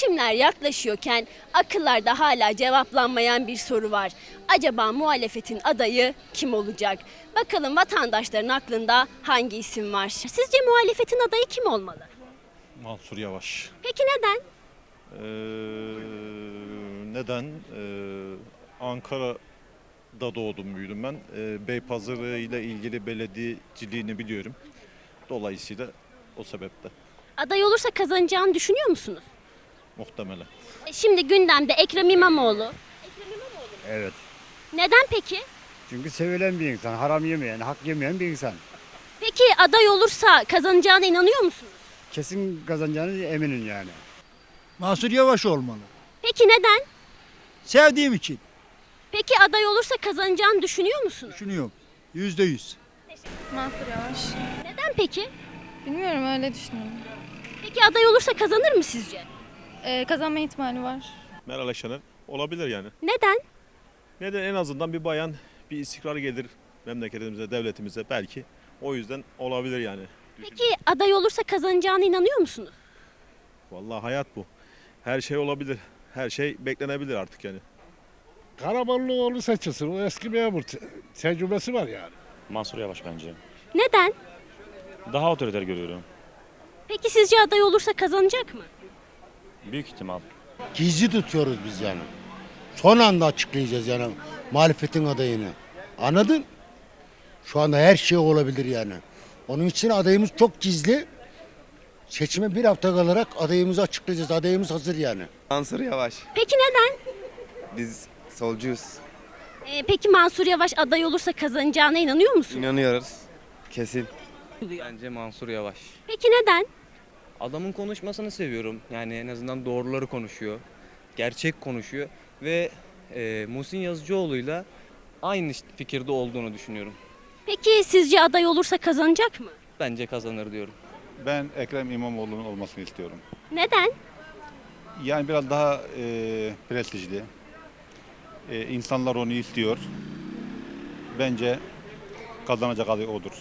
Seçimler yaklaşıyorken akıllarda hala cevaplanmayan bir soru var. Acaba muhalefetin adayı kim olacak? Bakalım vatandaşların aklında hangi isim var? Sizce muhalefetin adayı kim olmalı? Mansur Yavaş. Peki neden? Ee, neden? Ee, Ankara'da doğdum büyüdüm ben. Ee, Beypazarı ile ilgili belediyeciliğini biliyorum. Dolayısıyla o sebeple Aday olursa kazanacağını düşünüyor musunuz? Muhtemelen. E, Şimdi gündemde Ekrem İmamoğlu. Evet. Neden peki? Çünkü sevilen bir insan. Haram yemeyen, hak yemeyen bir insan. Peki aday olursa kazanacağına inanıyor musunuz? Kesin kazanacağını eminim yani. Mansur Yavaş olmalı. Peki neden? Sevdiğim için Peki aday olursa kazanacağını düşünüyor musunuz? düşünüyorum. Yüzde yüz. Mansur Yavaş. Neden peki? Bilmiyorum öyle düşünüyorum. Peki aday olursa kazanır mı sizce? Ee, kazanma ihtimali var. Meral Akşener olabilir yani. Neden? Neden en azından bir bayan bir istikrar gelir memleketimize, devletimize belki. O yüzden olabilir yani. Peki aday olursa kazanacağına inanıyor musunuz? Vallahi hayat bu. Her şey olabilir. Her şey beklenebilir artık yani. Karamollaoğlu seçilsin. O eski memur te- tecrübesi var yani. Mansur Yavaş bence. Neden? Daha otoriter görüyorum. Peki sizce aday olursa kazanacak mı? Büyük ihtimal. gizli tutuyoruz biz yani. Son anda açıklayacağız yani muhalefetin adayını. Anladın? Şu anda her şey olabilir yani. Onun için adayımız çok gizli. Seçime bir hafta kalarak adayımızı açıklayacağız. Adayımız hazır yani. Mansur Yavaş. Peki neden? Biz solcuyuz. Ee, peki Mansur Yavaş aday olursa kazanacağına inanıyor musunuz? İnanıyoruz. Kesin. Bence Mansur Yavaş. Peki neden? Adamın konuşmasını seviyorum. Yani en azından doğruları konuşuyor. Gerçek konuşuyor. Ve e, Muhsin Yazıcıoğlu'yla aynı fikirde olduğunu düşünüyorum. Peki sizce aday olursa kazanacak mı? Bence kazanır diyorum. Ben Ekrem İmamoğlu'nun olmasını istiyorum. Neden? Yani biraz daha e, prestijli. E, insanlar onu istiyor. Bence kazanacak aday odur.